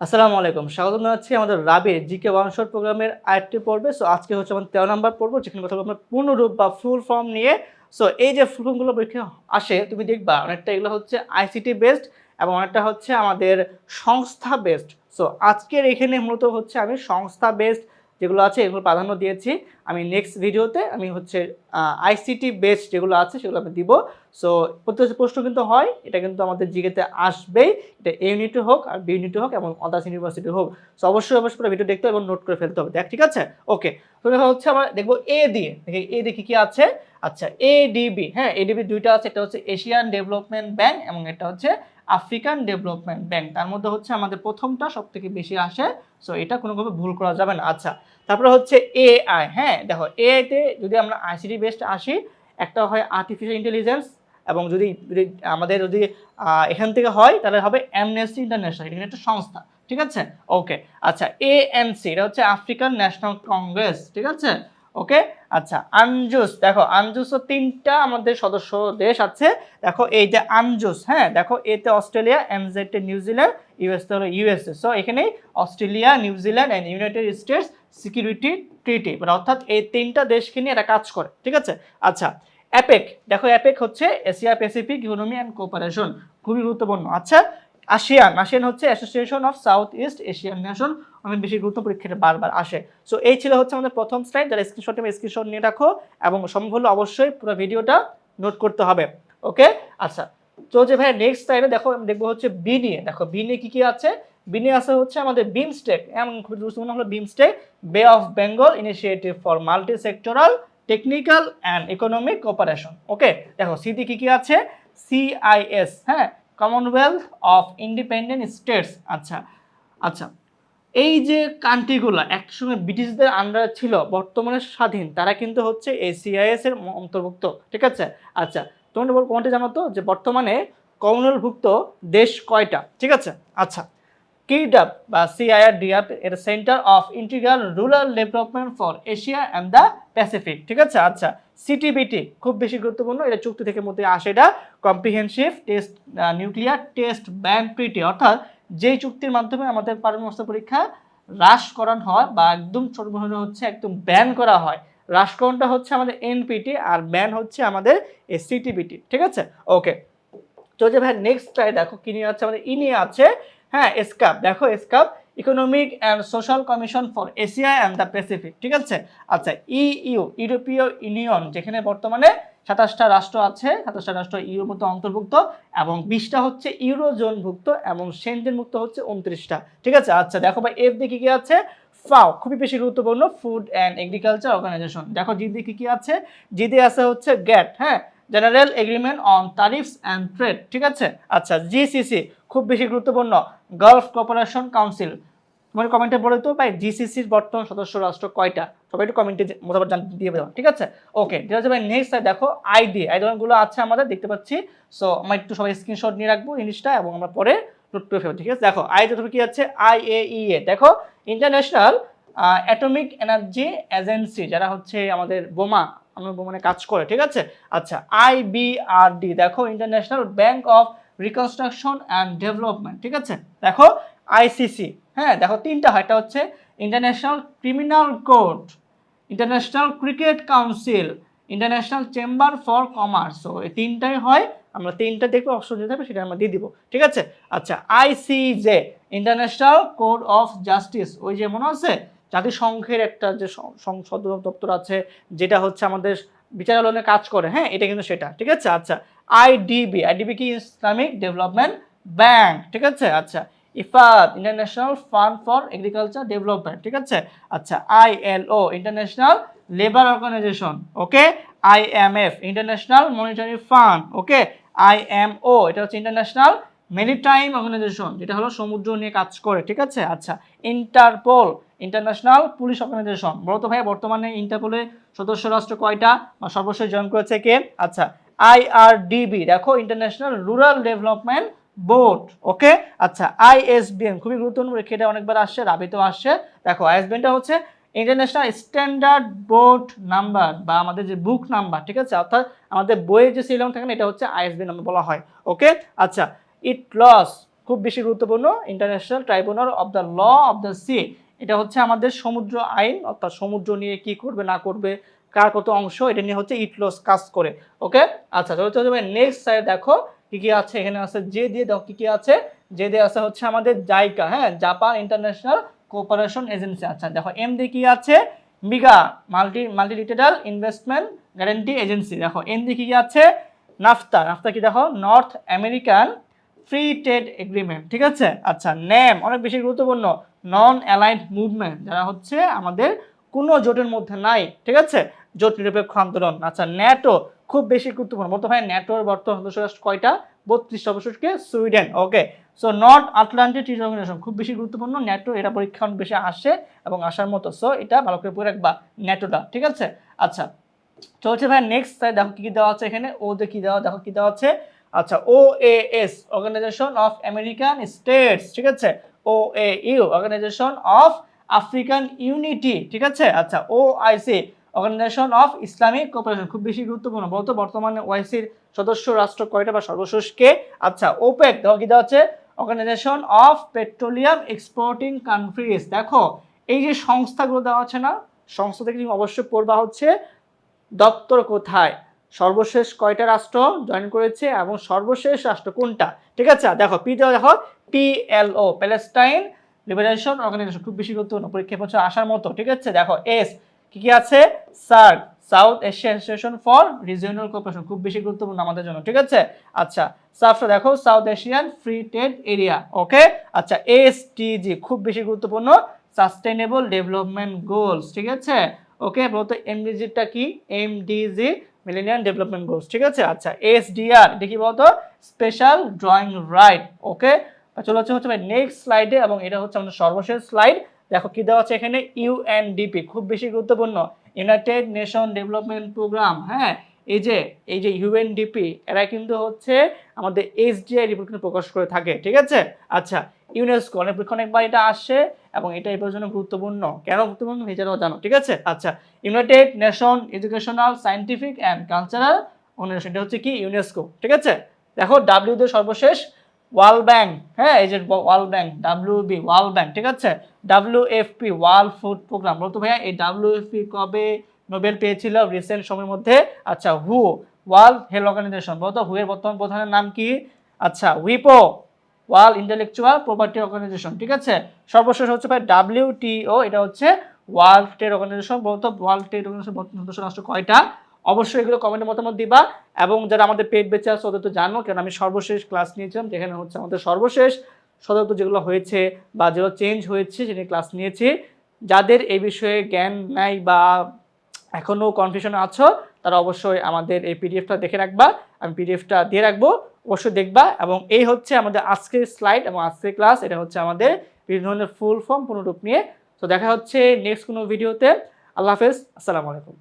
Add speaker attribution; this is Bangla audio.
Speaker 1: আসসালামু আলাইকুম। স্বাগত জানাচ্ছি আমাদের রাবের জিকে ওয়ান শট প্রোগ্রামের আরেকটি পর্বে। সো আজকে হচ্ছে আমাদের তেরো নাম্বার পর্ব, যেখানে কথা বলব আমরা পূর্ণরূপ বা ফুল ফর্ম নিয়ে। সো এই যে ফুল ফর্মগুলো পরীক্ষা আসে, তুমি দেখবা অনেকটা এগুলো হচ্ছে আইসিটি বেসড এবং অনেকটা হচ্ছে আমাদের সংস্থা বেসড সো আজকের এখানে মূলত হচ্ছে আমি সংস্থা বেসড যেগুলো আছে, এগুলো প্রাধান্য দিয়েছি। আমি নেক্সট ভিডিওতে আমি হচ্ছে আইসিটি বেসড যেগুলো আছে, সেগুলো আমি দিব। সো প্রত্যেক প্রশ্ন কিন্তু হয়, এটা কিন্তু আমাদের জিকেতে আসবেই। এটা এ ইউনিটে হোক আর বি ইউনিটে হোক এবং আদার্স ইউনিভার্সিটি হোক। সো অবশ্যই অবশ্যই পুরো ভিডিও দেখতে হবে এবং নোট করে ফেলতে হবে। দেখ, ঠিক আছে? ওকে তো দেখা হচ্ছে আমরা দেখব এ দিয়ে। দেখি এ দেখি কি আছে? আচ্ছা এডিবি হ্যাঁ এডিবি দুইটা আছে। একটা হচ্ছে এশিয়ান ডেভেলপমেন্ট ব্যাংক এবং এটা হচ্ছে আফ্রিকান ডেভেলপমেন্ট ব্যাংক তার মধ্যে হচ্ছে আমাদের প্রথমটা সব থেকে বেশি আসে সো এটা কোনোভাবে ভুল করা যাবে না। আচ্ছা তারপরে হচ্ছে এআই হ্যাঁ দেখো এআইতে যদি আমরা আইসিটি বেসড আসি, একটা হয় আর্টিফিশিয়াল ইন্টেলিজেন্স এবং যদি যদি আমাদের যদি এখান থেকে হয়, তাহলে হবে অ্যামনেস্টি ইন্টারন্যাশনাল এটা একটা সংস্থা, ঠিক আছে? ওকে আচ্ছা এএনসি এটা হচ্ছে আফ্রিকান ন্যাশনাল কংগ্রেস ঠিক আছে? ওকে? আচ্ছা আনজুস, দেখো আনজুসও তিনটা আমাদের সদস্য দেশ আছে। দেখো, এই যে আনজুস হ্যাঁ দেখো এতে অস্ট্রেলিয়া এনজেডে নিউজিল্যান্ড ইউএসতে হলো ইউএসএ সো এখানে Australia New Zealand and United States security treaty মানে অর্থাৎ এই তিনটা দেশকে নিয়ে এরা কাজ করে, ঠিক আছে? আচ্ছা অ্যাপেক, দেখো, অ্যাপেক হচ্ছে Asia Pacific economy and cooperation খুবই গুরুত্বপূর্ণ। আচ্ছা আসিয়ান। আসিয়ান হচ্ছে association of south east Asian nation অনেক বেশি গুরুত্ব পরীক্ষাটা বারবার আসে। সো এই ছিল হচ্ছে আমাদের প্রথম স্লাইড যারা স্ক্রিনশট নেবে স্ক্রিনশট নিয়ে রাখো এবং সম্ভব হলে অবশ্যই পুরো ভিডিওটা নোট করতে হবে। ওকে আচ্ছা। তো যে ভাই নেক্সট স্লাইডে দেখো আমি দেখব হচ্ছে বি নিয়ে। দেখো বি নিয়ে কী কী আছে? বি নিয়ে আছে হচ্ছে আমাদের বিমস্টেক এমন খুব গুরুত্বপূর্ণ হলো BIMSTEC Bay of Bengal initiative for multi sectoral technical and economic cooperation okay দেখো সিটি কী কী আছে? সিআইএস হ্যাঁ? কমনওয়েলথ অফ ইন্ডিপেন্ডেন্ট স্টেটস আচ্ছা আচ্ছা এই যে কান্ট্রিগুলো একসময় ব্রিটিশদের আন্ডারে ছিল, বর্তমানে স্বাধীন, তারা কিন্তু হচ্ছে এই সিআইএস এর অন্তর্ভুক্ত, ঠিক আছে? আচ্ছা তোমাদের বল কোনটা জানো তো? যে বর্তমানে কমনওয়েলভুক্ত দেশ কয়টা? ঠিক আছে? আচ্ছা কিডাপ বা ডিআপ এর centre of integral rural development for Asia and the Pacific ঠিক আছে? আচ্ছা সিটিবিটি খুব বেশি গুরুত্বপূর্ণ, এটা চুক্তি থেকে মধ্যে আসে এটা comprehensive test nuclear test ban treaty অর্থাৎ যেই চুক্তির মাধ্যমে আমাদের পারমাণবিক পরীক্ষা হ্রাস করানো হয় বা একদম ছোট হচ্ছে একদম ব্যান করা হয় হ্রাসকরণটা হচ্ছে আমাদের এনপিটি আর ব্যান হচ্ছে আমাদের এই সিটিবিটি ঠিক আছে? ওকে তো যে ভাই নেক্সট দেখো, কি নিয়ে আছে? আমাদের ই নিয়ে আছে হ্যাঁ এসকাপ দেখো ESCAP economic and social commission for Asia and the Pacific ঠিক আছে? আচ্ছা ইইউ ইউরোপীয় ইউনিয়ন যেখানে বর্তমানে সাতাশটা রাষ্ট্র আছে, সাতাশটা রাষ্ট্র ইউর মধ্যে অন্তর্ভুক্ত এবং বিশটা হচ্ছে ইউরোজোনভুক্ত এবং সেন্টেন মুক্ত হচ্ছে উনত্রিশটা, ঠিক আছে? আচ্ছা দেখো ভাই এফ দিকে কি আছে? ফাও, খুবই বেশি গুরুত্বপূর্ণ ফুড অ্যান্ড এগ্রিকালচার অর্গানাইজেশন দেখো জি দিকে কি আছে? জিতে আছে হচ্ছে গ্যাট হ্যাঁ? General agreement on tariffs and trade ঠিক আছে? আচ্ছা জিসিসি খুব বেশি গুরুত্বপূর্ণ গালফ কোঅপারেশন কাউন্সিল তোমার কমেন্টে বলে তো ভাই জিসিসির বর্তমান সদস্য রাষ্ট্র কয়টা? সবাই একটু কমেন্টে মোটামুটি জান দিয়ে দেওয়া ঠিক আছে? ওকে ঠিক আছে ভাই নেক্সট দেখো আই দিয়ে আই গুলো আছে আমাদের, দেখতে পাচ্ছি। সো আমরা একটু সবাই স্ক্রিনশট নিয়ে রাখব জিনিসটা এবং আমরা পরে নোট করে ফেলব ঠিক আছে? দেখো আই তুমি কি আছে? আই এ এ দেখো ইন্টারন্যাশনাল অ্যাটমিক এনার্জি এজেন্সি যারা হচ্ছে আমাদের বোমা বোমানে কাজ করে, ঠিক আছে? আচ্ছা আইবিআরডি দেখো international bank of reconstruction and development ঠিক আছে? দেখো আইসিসি হ্যাঁ দেখো, তিনটা হয় এটা হচ্ছে international criminal court international cricket council international chamber for commerce so এই তিনটাই হয়, আমরা তিনটা দেখব অপশন যেতে হবে সেটা আমরা দিয়ে দিব, ঠিক আছে? আচ্ছা ICJ international code of justice ওই যে মনে আছে? জাতিসংঘের একটা যে সং- সং- সদর দপ্তর আছে, যেটা হচ্ছে আমাদের বিচারালয়ে কাজ করে হ্যাঁ? এটা কিন্তু সেটা, ঠিক আছে? আচ্ছা আইডিবি আইডিবি কি? ইসলামিক ডেভেলপমেন্ট ব্যাংক ঠিক আছে? আচ্ছা IFAD international fund for agriculture development ঠিক আছে? আচ্ছা ILO international labour organisation okay? IMF international monetary fund okay? IMO এটা হচ্ছে ইন্টারন্যাশনাল মেরিটাইম অর্গানাইজেশন যেটা হলো সমুদ্র নিয়ে কাজ করে, ঠিক আছে? আচ্ছা ইন্টারপোল ইন্টারন্যাশনাল পুলিশ অর্গানাইজেশন। বলতো ভাই বর্তমানে ইন্টারপোলের সদস্য রাষ্ট্র কয়টা? বা সর্বশেষ জয়েন করেছে কে? আচ্ছা আইআরডিবি দেখো, international rural development board, okay? আচ্ছা আইএসবিএন খুবই গুরুত্বপূর্ণ পরীক্ষা এটা অনেকবার আসছে, রাবিতেও আসছে। দেখো আইএসবিএনটা হচ্ছে ইন্টারন্যাশনাল স্ট্যান্ডার্ড বোর্ড নাম্বার, বা আমাদের যে বুক নাম্বার, ঠিক আছে? অর্থাৎ আমাদের বইয়ের যে সিলং থাকে এটা হচ্ছে আইএসবি নাম্বার বলা হয়, ওকে? আচ্ছা ইট লস, খুব বেশি গুরুত্বপূর্ণ, international tribunal of the law of the sea এটা হচ্ছে আমাদের সমুদ্র আইন, অর্থাৎ সমুদ্র নিয়ে কি করবে, না করবে, কার কত অংশ, এটা নিয়ে হচ্ছে ইটলস কাজ করে ওকে আচ্ছা চলো চলো নেক্সট সাইড দেখো, কি কি আছে, এখানে আছে যে দিয়ে দেখো কি কি আছে, যে দিয়ে আছে হচ্ছে আমাদের জাইকা হ্যাঁ? জাপান ইন্টারন্যাশনাল কোঅপারেশন এজেন্সি আচ্ছা দেখো এম দিয়ে কি আছে, MIGA, multi, multilateral investment guarantee agency, দেখো এন দিয়ে কি কি আছে, নাফতা নাফতা কি দেখো, north American free trade agreement ঠিক আছে? আচ্ছা নেম অনেক বেশি গুরুত্বপূর্ণ। নন অ্যালাইন্ড মুভমেন্ট যারা হচ্ছে আমাদের কোনো জোটের মধ্যে নাই, ঠিক আছে? জোট নিরপেক্ষ আন্দোলন। আচ্ছা ন্যাটো খুব বেশি গুরুত্বপূর্ণ। বর্তমানে ন্যাটোর বর্তমান সদস্য রাষ্ট্র কয়টা? বত্রিশ সদস্যকে Sweden okay so north Atlantic treaty organisation খুব বেশি গুরুত্বপূর্ণ। ন্যাটো এটা পরীক্ষা অনেক বেশি আসে এবং আসার মতো। সো এটা ভালো করে পড়ে রাখবা ন্যাটোটা ঠিক আছে? আচ্ছা চলছে ভাই নেক্সট তাই দেখো কি কি দেওয়া আছে এখানে। ও তে কি দেওয়া, দেখো কি দেওয়া আছে? আচ্ছা O S organisation of American states ঠিক আছে? O A U organisation of African unity ঠিক আছে? আচ্ছা O IC organisation of Islamic cooperation খুব বেশি গুরুত্বপূর্ণ। বলতো বর্তমানে ওআইসির সদস্য রাষ্ট্র কয়টা বা সর্বশেষ কে? আচ্ছা ওপেক দেখো কি দেওয়া আছে? Organisation of petroleum exporting countries দেখো, এই যে সংস্থাগুলো দেওয়া আছে না, সংস্থা থেকে তুমি অবশ্যই পড়বা হচ্ছে দপ্তর কোথায়? সর্বশেষ কয়টা রাষ্ট্র জয়েন করেছে এবং সর্বশেষ রাষ্ট্র কোনটা? ঠিক আছে? দেখো পি দেখো পিএলও প্যালেস্টাইন লিবারেশন অর্গানাইজেশন খুব বেশি গুরুত্বপূর্ণ পরীক্ষা পত্র আসার মতো, ঠিক আছে? দেখো এস কি কি আছে? SAARC south Asia association for regional cooperation খুব বেশি গুরুত্বপূর্ণ আমাদের জন্য, ঠিক আছে? আচ্ছা সাফটা দেখো south Asian free trade area okay আচ্ছা এস এসটিজি খুব বেশি গুরুত্বপূর্ণ সাস্টেনেবল ডেভেলপমেন্ট গোলস ঠিক আছে? ওকে বলতো এমডিজিটা কি? এমডিজি মিলেনিয়াম ডেভেলপমেন্ট গোলস ঠিক আছে? আচ্ছা এসডিআর কি বলতো? স্পেশাল ড্রয়িং রাইট ওকে চলে হচ্ছে হচ্ছে নেক্সট স্লাইডে এবং এটা হচ্ছে আমাদের সর্বশেষ স্লাইড দেখো কি দেওয়া আছে এখানে? ইউএনডিপি খুব বেশি গুরুত্বপূর্ণ। ইউনাইটেড নেশন ডেভেলপমেন্ট প্রোগ্রাম হ্যাঁ? এই যে এই যে ইউএনডিপি এরা কিন্তু হচ্ছে আমাদের এসডিআই রিপোর্ট কিন্তু প্রকাশ করে থাকে, ঠিক আছে? আচ্ছা ইউনেস্কো অনেক অনেকবার এটা আসে। এবং এটা এর জন্য গুরুত্বপূর্ণ। কেন গুরুত্বপূর্ণ নিজেরাও জানো, ঠিক আছে? আচ্ছা United Nation educational scientific and cultural organisation এটা হচ্ছে কি? ইউনেস্কো ঠিক আছে? দেখো ডাব্লিউ সর্বশেষ ওয়ার্ল্ড ব্যাংক হ্যাঁ এই যে world bank W B world bank ঠিক আছে? W F P world food programme বলতো ভাইয়া, এই ডাব্লিউ এফ পি কবে নোবেল পেয়েছিল রিসেন্ট সময়ের মধ্যে? আচ্ছা হু ওয়ার্ল্ড হেলথ অর্গানাইজেশন বলতো হু এর বর্তমান প্রধানের নাম কি? আচ্ছা উইপো ওয়ার্ল্ড ইন্টেলেকচুয়াল প্রপার্টি অর্গানাইজেশন, ঠিক আছে? সর্বশেষ হচ্ছে ভাই ডাব্লিউ টিও এটা হচ্ছে ওয়ার্ল্ড ট্রেড অর্গানাইজেশন, বলতো ওয়ার্ল্ড ট্রেড অর্গানাইজেশন সদস্য রাষ্ট্র কয়টা? অবশ্যই এগুলো কমেন্টের মতামত দিবা। এবং যারা আমাদের পেট বেঁচে আছে, ওদের তো জানো কেন আমি সর্বশেষ ক্লাস নিয়েছিলাম, যেখানে হচ্ছে আমাদের সর্বশেষ সদস্য যেগুলো হয়েছে বা যেগুলো চেঞ্জ হয়েছে সেটা ক্লাস নিয়েছি। যাদের এই বিষয়ে জ্ঞান নাই বা এখনও কনফিউশনে আছো, তারা অবশ্যই আমাদের এই পিডিএফটা দেখে রাখবা। আমি পিডিএফটা দিয়ে রাখব। অবশ্যই দেখবা এবং এই হচ্ছে আমাদের আজকের স্লাইড এবং আজকের ক্লাস এটা হচ্ছে আমাদের বিভিন্ন ধরনের ফুল ফর্ম পুনরূপ নিয়ে। তো দেখা হচ্ছে নেক্সট কোনো ভিডিওতে আল্লাহ হাফেজ, আসসালামু আলাইকুম।